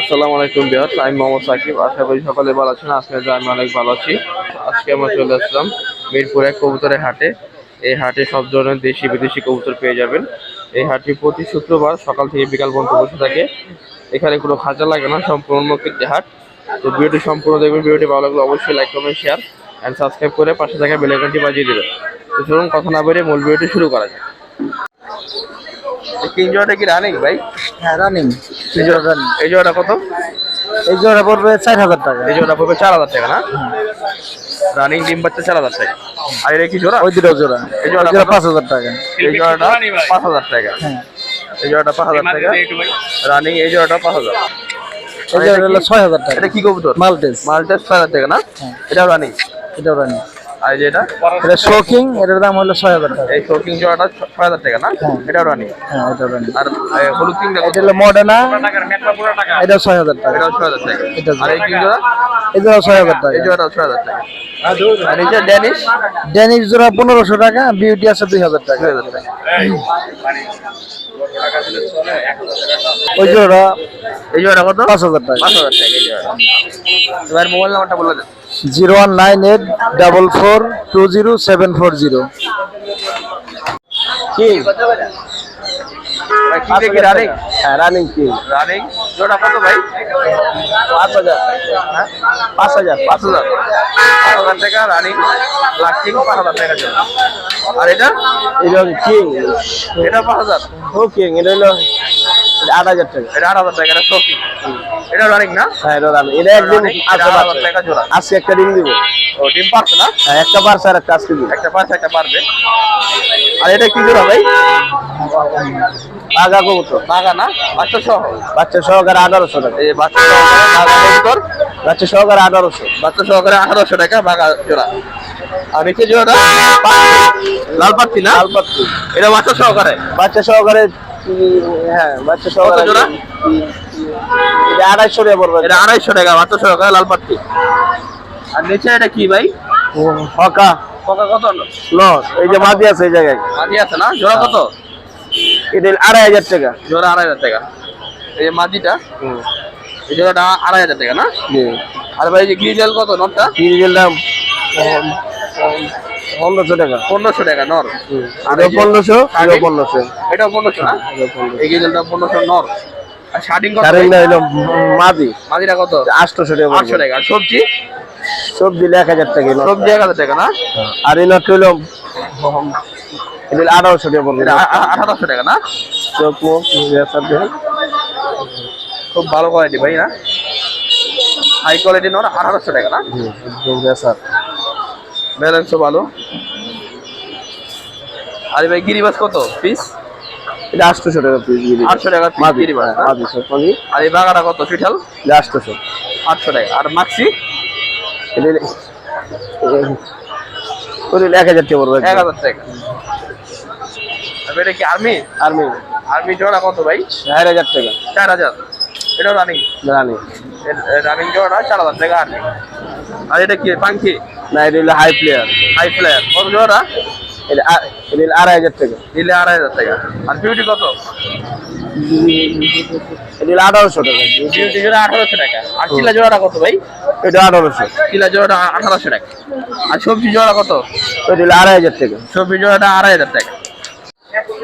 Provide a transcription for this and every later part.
আসসালামু আলাইকুম বিহার, আমি মোহাম্মদ সাকিব। আশা করি সকলে ভালো আছেন, আজকে আমি অনেক ভালো আছি। আজকে আমরা চলে আসলাম মিরপুর এক কবুতরের হাটে। এই হাটে সব ধরনের দেশি বিদেশি কবুতর পেয়ে যাবেন। এই হাটটি প্রতি শুক্রবার সকাল থেকে বিকাল পর্যন্ত বসে থাকে। এখানে কোনো খাঁচা লাগে না, সম্পূর্ণ একটি হাট। তো ভিডিওটি সম্পূর্ণ দেখবেন, ভিডিওটি ভালো লাগলে অবশ্যই like comment share and subscribe করে পাশে থাকা বেলাইকনটি বাজিয়ে দেবেন। তো চলুন, কথা না বেরিয়ে মূল ভিডিওটি শুরু করা যায় তিন জোড়াটা কি রানিং ভাই? হ্যাঁ রানিং এই জোড়া রানিং এই জোড়াটা কত? এই জোড়া পড়বে চার হাজার টাকা। এই জোড়া পড়বে চার হাজার টাকা না? রানিং ডিম বাচ্চা চার হাজার টাকা। আর এটা কি জোড়া? ওই দুটো জোড়া। এই জোড়া পাঁচ হাজার টাকা। এই জোড়াটা পাঁচ হাজার টাকা। হ্যাঁ। এই জোড়াটা পাঁচ হাজার টাকা। রানিং এই জোড়াটা পাঁচ হাজার। এই জোড়া হলো ছয় হাজার টাকা। এটা কি কবুতর? মালটেস মালটা ছয় হাজার টাকা না। এটা রানিং এটাও রানিং আর এই যে এটা? এটা শোকিং এটার দাম হলো ছয় হাজার টাকা। এই শোকিং জোড়াটা ছয় হাজার টাকা না? হ্যাঁ। এটাও রানিং? হ্যাঁ এটাও রানিং। আর এ, হলুদ কিংটা এটা হলো মডার্না এটাও ছয় হাজার টাকা। এটাও ছয় হাজার টাকা। এটা আর এই কিং জোড়া এই জোড়া ছয় হাজার টাকা। এই জোড়াটাও ছয় হাজার টাকা। আর এই যে ড্যানিশ? ড্যানিশ জোড়া পনেরোশো টাকা বিউটি আছে দুই হাজার টাকা। ছয় হাজার টাকা। ওই জোড়া এই জোড়াটা কত? পাঁচ হাজার টাকা। পাঁচ হাজার টাকা এবার মোবাইল নাম্বারটা বলে দেন। Zero one nine eight double four two zero seven four zero. কি? ভাই, কি রানিং কি? রানিং জোড়া কত ভাই? পাঁচ হাজার হ্যাঁ? পাঁচ হাজার পাঁচ হাজার পাঁচ হাজার টাকা রানিং লাস্টিং পাঁচ হাজার টাকা আর এটা? এটা কিং এটা পাঁচ হাজার ও কিং এটা হলো আট হাজার টাকা। এটা আট হাজার টাকা এটা শোকিং এটা রানিং না? হ্যাঁ এটা রানিং এটা একদিন Running, এটা আসতে আট হাজার টাকা জোড়া। আজকে একটা ডিম দিব। ও ডিম পারছে না? হ্যাঁ একটা পারছে আর একটা আজকে দিব। একটা পারছে একটা পারবে। আর এটা কি জোড়া ভাই? আগা কবুতর। বাগা না? বাচ্চা সহ। বাচ্চা সহকারে আঠারোশো টাকা। এই বাচ্চা সহকারে কবুতর। বাচ্চা সহকারে আঠারোশো। বাচ্চা সহকারে আঠারোশো টাকা বাগা জোড়া। আর নিচে জোড়াটা লাল পাত্তি না? লাল পাত্তি এটা বাচ্চা সহকারে? বাচ্চা সহকারে হ্যাঁ বাচ্চা জোড়া? এটা আড়াইশো টাকা পড়বে। এটা আড়াইশো টাকা বাচ্চা সহকারে লাল আর নিচে এটা কি ভাই? হকা পোকা কত? লস এই যে মাঝি আছে এই জায়গায়। মাঝি আছে না? জোড়া কত? এটা আড়াই হাজার টাকা। জোড়া আড়াই হাজার টাকা। এই যে মাঝিটা এই জোড়াটা আড়াই হাজার টাকা না? আর ভাই যে গ্রিজেল কত? নটটা? তিরিশের দাম। পনেরোশো টাকা। পনেরোশো টাকা নর। আর পনেরোশো এটাও পনেরোশো। এটাও পনেরোশো না? এই গ্রিজেলটা পনেরোশো নর। আর শার্টিং কত? মাদি। মাঝিটা কত? আটশোশো টাকা আটশো টাকা। আর সবজি? সবজি এক হাজার টাকা সবজি এক হাজার টাকা না? আর এই নট হইল এটা আঠারোশো টাকা এটা আ- আঠারোশো টাকা না? চোখ মুখ খুব ভালো কোয়ালিটি ভাই না? হাই কোয়ালিটি নর আঠারোশো টাকা না? ব্যালেন্সও ভালো। আরে ভাই গিরিবাস কত? পিস? এটা আটশোশো টাকা পিস গিরি আটশো টাকা গিরিবাস হ্যাঁ, সব মাদি। আর এই বাগাটা কত? পিঠাল এটা আটশোশো আটশো টাকা। আর মাক্সি? এটা এক হাজার টাকা পড়বে। এক হাজার টাকা। এটা কি আর্মি আর্মি আর্মি জোড়া কত ভাই? চার হাজার টাকা। চার হাজার। এটা রানিং জানি রানিং জোড়া চার হাজার টাকা আর্মি আর এটা কি পাঙ্কি না এটা হলো হাই প্লেয়ার হাই ফ্লায়ার কত জোড়া? এটা এটা আড়াই হাজার টাকা। দিলে আড়াই হাজার টাকা। আর বিউটি কত? এটা আঠারোশো টাকা। বিউটি জোড়া আঠারোশো টাকা। আর চিলা জোড়াটা কত ভাই? এটা আঠারোশো। চিলা জোড়াটা আঠারোশো টাকা। আর সবজি জোড়া কত? এটা আড়াই হাজার টাকা। সবজি জোড়াটা আড়াই হাজার টাকা।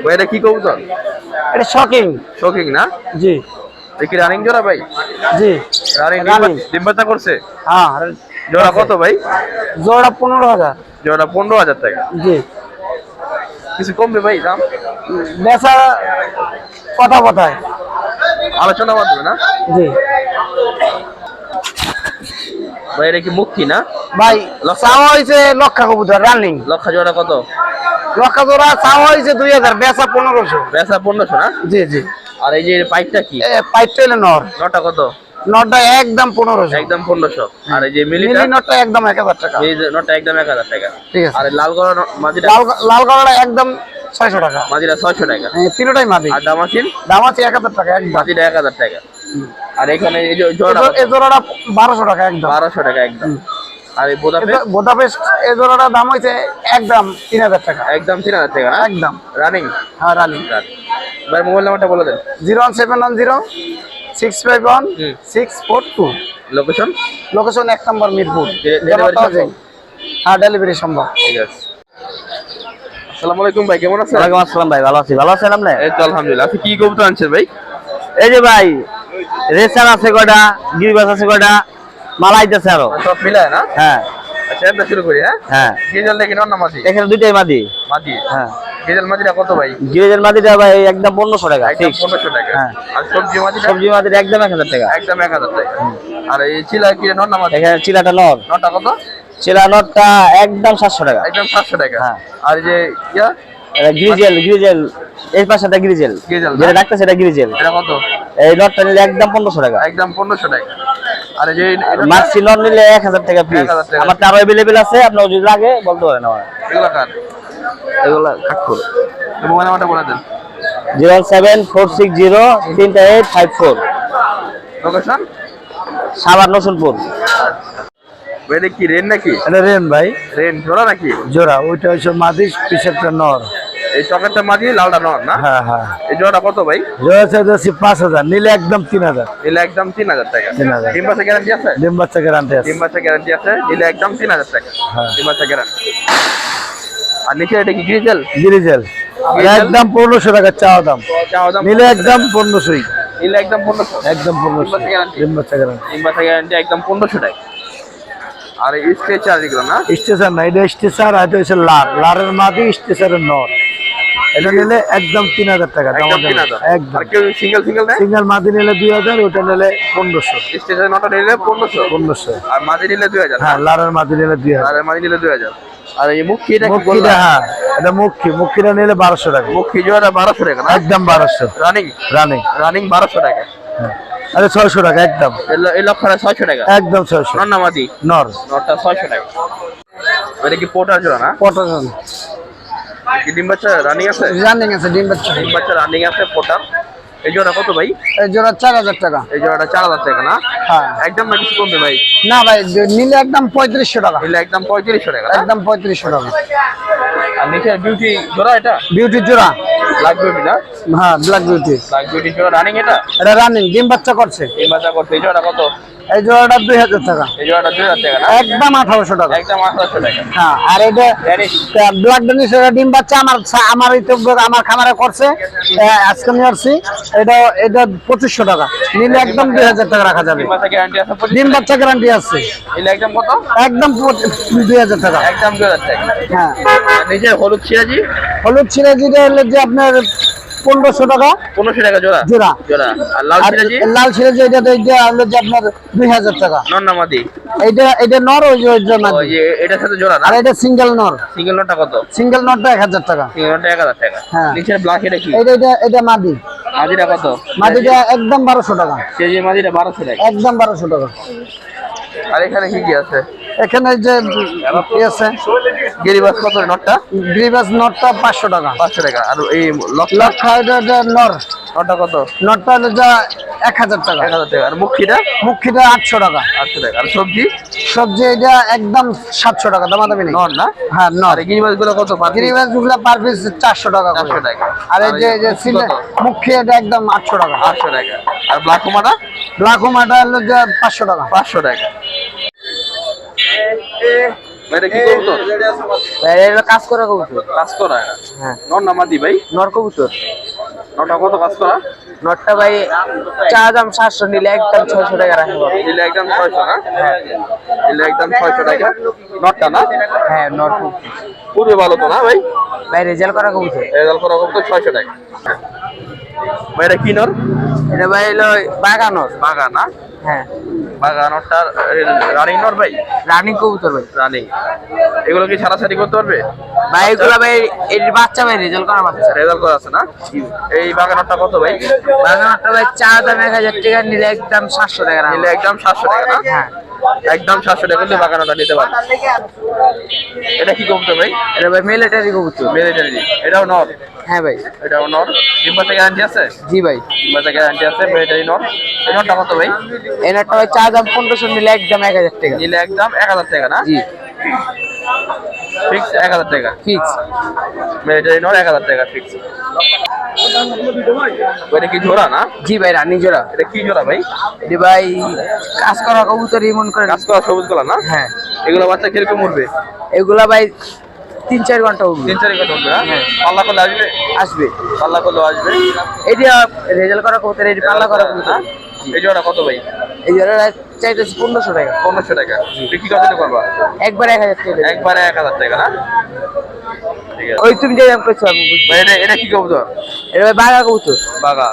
ভাই এটা কি কবুতর? এটা শকিং শোকিং না? জি। কি রানিং জোড়া ভাই? জি। রানিং করছে? হ্যাঁ জোড়া কত ভাই? জোড়া পনেরো হাজার। জোড়া পনেরো হাজার টাকা। জি। কিছু কমবে ভাই দাম? বেচা কথা কথায়। আলোচনা মাধ্যমে না? জি। ভাই এটা কি মুক্তি না? ভাই চাওয়া হয়েছে লক্ষা কবুতর রানিং লক্ষ জোড়া কত? লক্ষা জোড়া চাওয়া হয়েছে দুই হাজার বেচা পনেরোশো। বেসা পনেরোশো না? জি জি। আর এই যে পাইপটা কি? পাইপটা হলো নর। নটা কত? নটটা একদম পনেরোশো। একদম পনেরোশো। আর এই যে মিলি নটটা একদম এক হাজার টাকা। এই যে নটা একদম এক হাজার টাকা। ঠিক আছে। আর লাল গলা মাঝিটা লাল কালারটা একদম ছয়শো টাকা। মাঝিটা ছয়শো টাকা। তিনটাই মাদি। আর দামাসিন দাম এক হাজার টাকা একদম। মাঝিটা এক হাজার টাকা। আর এখানে এই যে জোড়া এই জোড়াটা বারোশো টাকা একদম। বারোশো টাকা একদম। আর এই বোদাপেস্ট এই জোড়াটা দাম হয়েছে একদম তিন হাজার টাকা। একদম তিন হাজার টাকা একদম। রানিং হ্যাঁ রানি ভাই মোবাইল নাম্বারটা বলে দেন। Zero one seven one zero six five one. Six four two. Location location এক নম্বর মিরপুর। হ্যাঁ ডেলিভারি সম্ভব? ঠিক আছে। আসসালামু আলাইকুম ভাই কেমন আছেন? ওয়ালাইকুম আসসালাম ভাই ভালো আছি। ভালো আছেন আপনি? এই তো আলহামদুলিল্লাহ। আপনি কি কবুতর আনছেন ভাই? এই যে ভাই রেসার আছে কয়টা গিরিবাস আছে কয়টা? মালা আইতেছে আরও। সব মিলায় না? হ্যাঁ। আচ্ছা শুরু করি হ্যাঁ? হ্যাঁ। দেখি মাদি এখানে দুইটাই মাদি। মাদি? হ্যাঁ। মাদিটা কত ভাই? মাদিটা ভাই একদম পনেরোশো টাকা একদম টাকা। হ্যাঁ। আর সবজি মাদিটা? সবজি মাদিটা একদম টাকা। একদম টাকা। আর এই চিলা কি নর মাদি? এখানে চিলাটা নর। নটা কত? চিলা নরটা একদম সাতশো টাকা। একদম সাতশো টাকা। হ্যাঁ। আর এই যে ইয়া? এটা গ্রিজেল গ্রিজেল? যেটা গ্রিজেল। এটা কত? এই নটটা নিলে একদম পনেরোশো টাকা। একদম পনেরোশো টাকা। আর এই যে মাক্সি নিলে এক হাজার টাকা পিস 1000। আমার আরও অ্যাভেলেবেল আছে আপনার যদি লাগে বলতে পারেন আমার। এগুলো কার? এগুলো খাটকুর মোবাইল নাম্বারটা বলে দেন। Zero seven four six zero তিনটা eight five four location Savar Nasulpur. এটা কি রেন নাকি? এটা রেন ভাই। রেন জোড়া নাকি? জোড়া ওইটা হচ্ছে মাদিস পিছেরটা নর। এই চকেরটা মাদি লালটা নর না? হ্যাঁ হ্যাঁ। এই জোড়াটা কত ভাই? জোড়া চাইতেছি পাঁচ হাজার নিলে একদম তিন হাজার। নিলে একদম তিন হাজার টাকা। 3000 ডিম বাচ্চা গ্যারান্টি আছে? ডিম বাচ্চা গ্যারান্টি আছে। ডিম বাচ্চা গ্যারান্টি আছে নিলে একদম তিন হাজার টাকা। হ্যাঁ। ডিম বাচ্চা গ্যারান্টি আর নিচে এটা কি গ্রিজেল গিরিজেল? একদম পনেরোশো টাকা চাওয়া দাম। চাওয়া দাম নিলে একদম পনেরোশোই। নিলে একদম পনেরোশো। একদম পনেরোশো? ডিম বাচ্চা গ্যারান্টি ডিম বাচ্চা গ্যারান্টি একদম পনেরোশো টাকা। আর এই স্ট্রেচার এগুলো না? স্টেশন না এটা স্টেশন আর এটা হচ্ছে লার। লারের মাদি স্টেশনের নর। এটা নিলে একদম তিন হাজার টাকা একদম সিঙ্গেল সিঙ্গেল সিঙ্গেল মাদি নিলে দুই হাজার ওটা নিলে পনেরোশো। স্টেশন নিলে পনেরোশো। পনেরোশো। আর মাদি নিলে দুই হাজার হ্যাঁ লারের মাদি নিলে দুই হাজার। আর মাদি নিলে দুই হাজার। আর এই মুখি মুখিটা হ্যাঁ এটা মুখি। মুখিটা নিলে বারোশো টাকা। মুখি জোড়া বারোশো টাকা একদম বারোশো। রানিং? রানিং। রানিং বারোশো টাকা। আরে ছয়শো টাকা একদম। এই- ছয়শো টাকা? একদম ছয়শো। নর না মাদি? নর। নটা ছয়শো টাকা। এটা কি পোটার জোড়া না? কি ডিম বাচ্চা রানিং আছে রানিং আছে ডিম বাচ্চা ডিম বাচ্চা রানিং আছে পোটার এই জোড়া কত ভাই? এই জোড়া চার হাজার টাকা। এই জোড়াটা চার হাজার টাকা না? হ্যাঁ। একদম না কিছু কমবে ভাই? না ভাই নিলে একদম পঁয়ত্রিশশো টাকা। নিলে একদম পঁয়ত্রিশশো টাকা একদম পঁয়ত্রিশশো টাকা। আর নিচে বিউটি জোড়া এটা? বিউটি জোড়া। ব্ল্যাক বিউটি না? হ্যাঁ ব্ল্যাক বিউটি ব্ল্যাক বিউটি জোড়া রানিং এটা? এটা রানিং ডিম বাচ্চা করছে। ডিম বাচ্চা করতে এই জোড়া কত? এই জোড়াটা দুই হাজার টাকা। এই জোড়াটা দুই হাজার টাকা একদম আঠারোশো টাকা। একদম আঠারোশো টাকা। হ্যাঁ আর এটা Danish। ব্ল্যাক ডেনিস ডিম বাচ্চা আমার আমার আমার খামারে করছে। আজকে নিয়ে আসছি। এটা এটা পঁচিশশো টাকা। নিলে একদম দুই হাজার টাকা রাখা যাবে। ডিম বাচ্চা গ্যারান্টি আছে একদম কত? একদম দুই হাজার টাকা। একদম দুই হাজার টাকা। হ্যাঁ। নিচে হলুদ সিরাজি হলুদ যেটা হলো যে আপনার পনেরোশো টাকা। পনেরোশো টাকা জোড়া? জোড়া। জোড়া। আর লাল সিরাজি লাল ছিঁড়ে এটা এটা হলো যে আপনার দুই হাজার টাকা। নন্নামাদি এইটা এটা নর ওই যে ওই যে ও, মাদি। এটার সাথে জোড়া আর এটা সিঙ্গেল নর। সিঙ্গেল কত? সিঙ্গেল নরটা এক হাজার টাকা। সিঙ্গেল নোটটা এক হাজার টাকা। হ্যাঁ। নিচের ব্ল্যাক এটা কি? এটা এটা এটা মাদি। মাদিটা কত? মাদিটা একদম বারোশো টাকা। কেজি মাদিটা বারোশো টাকা। একদম বারোশো টাকা। আর এখানে কি কি আছে? এখানে যে আছে গিরিবাস কত নোটটা? গ্রিবাস নটটা পাঁচশো টাকা। পাঁচশো টাকা। আর এই লক লক্ষ নর। নোটটা কত? নটটা হলো যা এক হাজার টাকা। এক হাজার টাকা। আর মুখিটা? মুখিটা আটশো টাকা। আটশো টাকা। আর সবজি? সবজি এটা একদম সাতশো টাকা দামাদামি নেই। নন না? হ্যাঁ নর। গিরিবাসগুলো কত? গিরিবাসগুলো পার পিস চারশো টাকা। 400 টাকা। আর এই যে মুখি এটা একদম আটশো টাকা। আটশো টাকা। আর ব্ল্যাক কুমাটা ব্লাকুমাটা হলো যে পাঁচশো টাকা। পাঁচশো টাকা। এটা কি করতো এটা কাজ করা কবুতর। কাজ করা হ্যাঁ। নামাদি ভাই? নর কবুতর। নটা কত কাজ করা? নটটা ভাই চা দাম সাতশো নিলে একদম ছয়শো টাকা রাখব দিলে একদম ছয়শো না? দিলে একদম ছয়শো টাকা। নটটা না? হ্যাঁ পূর্বে ভালো তো না ভাই? ভাই রেজাল্ট করা কবুতর। রেজাল্ট করা তো ছয়শো টাকা। ভাই এটা কি নর? এটা ভাই হলো বাগানোর বাগা না? হ্যাঁ। বাগা রানিং নর ভাই? রানিং কবুতর ভাই। রানিং। এগুলো কি ছাড়াছাড়ি করতে পারবে? ভাই এগুলো ভাই এর বাচ্চা ভাই রেজাল্ট করা বাচ্চা। রেজাল্ট করা আছে না? এই বাগা নটটা কত ভাই? বাগানোরটা ভাই চা দাম এক হাজার টাকা নিলে একদম সাতশো টাকা নিলে একদম সাতশো টাকা না? হ্যাঁ। একদম সাতশো টাকা দিয়ে বাগানটা নিতে পারবে। এটা কি কমতো ভাই? এটা ভাই মিলিটারি কবুতর। মিলিটারি এটাও নর? হ্যাঁ ভাই। এটাও নর? ডিম্বাতে গ্যারান্টি আছে? জি ভাই। ডিম্বাতে গ্যারান্টি আছে মিলিটারি নর। এনারটা নরটা কত ভাই? এনারটা ভাই চা দাম পনেরোশো নিলে একদম এক হাজার টাকা। নিলে একদম এক হাজার টাকা না? জি। ফিক্স এক হাজার টাকা। ফিক্স মিলিটারি নর এক হাজার টাকা ফিক্স এটা কি জোড়া না? জি ভাই রানিং জোড়া। এটা কি জোড়া ভাই? এটি ভাই কাজ করা কবুতর মন করে কাজ করা সবুজ না? হ্যাঁ। এগুলো বাচ্চা কীরকম উঠবে এগুলা ভাই তিন চার ঘণ্টা উঠবে তিন চারি ঘণ্টা উঠবে না হ্যাঁ। পাল্লা করলে আসবে? আসবে। পাল্লা করলেও আসবে। এটি রেজাল্ট করা কবুতর এটি পাল্লা করা কবুতর। এই জোড়া কত ভাই? এই জোড়া চাইতেছি পনেরোশো টাকা। পনেরোশো টাকা। বিক্রি কত করবা? একবার এক হাজার টাকা। একবারে এক হাজার টাকা না? ঠিক ওই তুমি যে দাম করছ আমি এটা এটা কি কবুতর? এটা ভাই বাঘা কবুতর। বাগা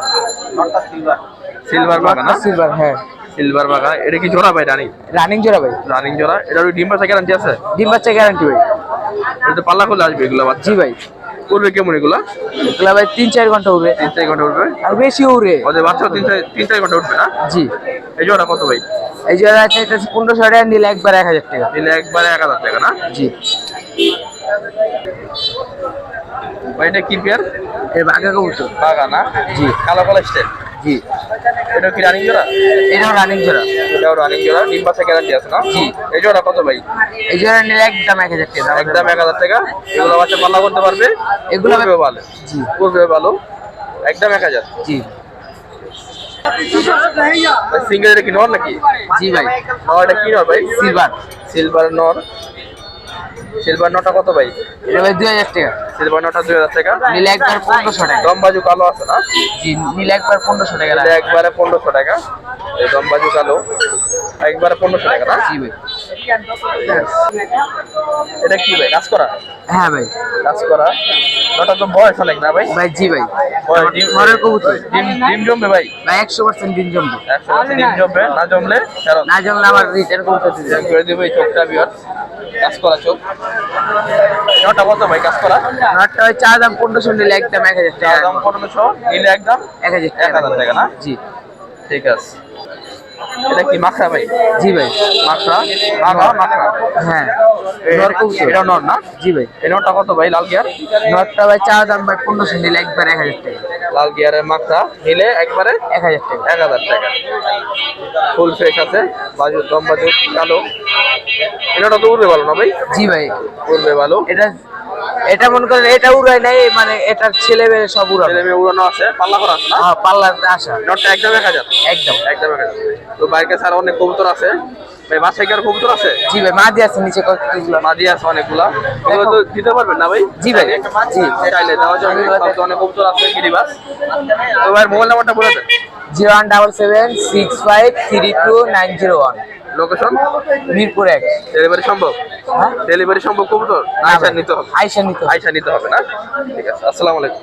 সিলভার বাগা না? সিলভার হ্যাঁ। সিলভার বাগা এটা কি জোড়া ভাই রানিং? রানিং জোড়া ভাই। রানিং জোড়া। এটা ওই ডিম বাচ্চা গ্যারান্টি আছে? ডিম বাচ্চা গ্যারান্টি ভাই। এটা পাল্লা করলে আসবে এগুলো বাচ্চা। জি ভাই। করবে কেমন এগুলা? এগুলা ভাই তিন চার ঘণ্টা উঠবে তিন চার ঘণ্টা উঠবে আর বেশি উড়ে। ওদের বাচ্চা তিন চার তিন চার ঘণ্টা উঠবে না? জি। এই জোড়া কত ভাই? এই জোড়া এটা পনেরোশো টাকা নিলে একবার এক হাজার টাকা। নিলে একবার এক হাজার টাকা না? জি। ভাই এটা কি পেয়ার এর বাঘা কবুতর। বাগা না? জি। কালো কালো স্টাইল জি। এটা কি রানিং জোড়া? এটাও রানিং জোড়া। এটাও রানিং জোড়া। ডিম বাচ্চা গ্যারান্টি আছে না? জি। এই জোড়া কত ভাই? এই জোড়া নিলে একদম এক হাজার টাকা। একদম এক হাজার টাকা। এগুলো বাচ্চা পাল্লা করতে পারবে? এগুলো ভালো। জি। করবে ভালো। একদম এক হাজার। জি। সিঙ্গেল এটা কি নর নাকি? জি ভাই। নর এটা কি নর ভাই? সিলভার সিলভার নর। সিলভার নটা কত ভাই? এটা ভাই দুই হাজার টাকা। সিলভার নটা দুই হাজার টাকা। নিলে একবার পনেরোশো টাকা। দমবাজু কালো আছে না? জি নিলে একবার পনেরোশো টাকা একবারে পনেরোশো টাকা। এই দমবাজু কালো। একবারে পনেরোশো টাকা না? জি ভাই। এটা কি ভাই কাজ করা? হ্যাঁ ভাই। কাজ করা। নটা তো বয়স অনেক না ভাই? ভাই জি ভাই। ডিম ঘরের কবুতর। ডিম ডিম জমবে ভাই? ভাই একশো পার্সেন্ট দিন জমবে। একশো পার্সেন্ট ডিম জমবে না জমলে না জমলে আমার রিটার্ন করতে করে দেবো এই চোখটা বিয়ার কাজ করা চোখ। নটা কত ভাই কাজ করা? নটটা ওই চা দাম পনেরোশো নিলে একদম এক হাজার টাকা। দাম পনেরোশো নিলে একদম এক হাজার এক হাজার টাকা না? জি। ঠিক আছে। এটা কি মাখরা ভাই? জি ভাই। মাখরা? মাখরা মাখরা? হ্যাঁ। নর এটা নর না? জি ভাই। এই নটটা কত ভাই লাল গিয়ার? নটটা ভাই চা দাম ভাই পনেরোশো নিলে একবার এক হাজার টাকা। লাল গিয়ারের মাখরা নিলে একবারে এক হাজার টাকা। এক হাজার টাকা। ফুল ফ্রেশ আছে বাজু দম বাজু কালো। এটা তো উড়বে ভালো না ভাই? জি ভাই। উড়বে ভালো। এটা এটা মনে করেন এটা উড়াই নাই মানে এটার ছেলে মেয়ে সব উড়ানো ছেলে মেয়ে উড়ানো আছে পাল্লা করা আছে না? হ্যাঁ পাল্লার আসা। নটটা একদম এক হাজার। একদম। একদম এক হাজার। তো বাইকে স্যার অনেক কবুতর আছে। ভাই কি আর কবুতর আছে? জি ভাই মাদি আছে নিচে কতগুলো মাদি আছে অনেকগুলা। এগুলো তো দিতে পারবেন না ভাই? জি ভাই। জি। চাইলে দেওয়া যাবে সব অনেক কবুতর আছে গিরিবাস তো ভাই মোবাইল নাম্বারটা বলে দেন। Zero one double seven six five three two nine zero one. Location Mirpur এক। ডেলিভারি সম্ভব? হ্যাঁ? ডেলিভারি সম্ভব কবুতর? না আইসা নিতে হবে। আইসা নিতে হবে। আইসা নিতে হবে না? ঠিক আছে আসসালামু আলাইকুম।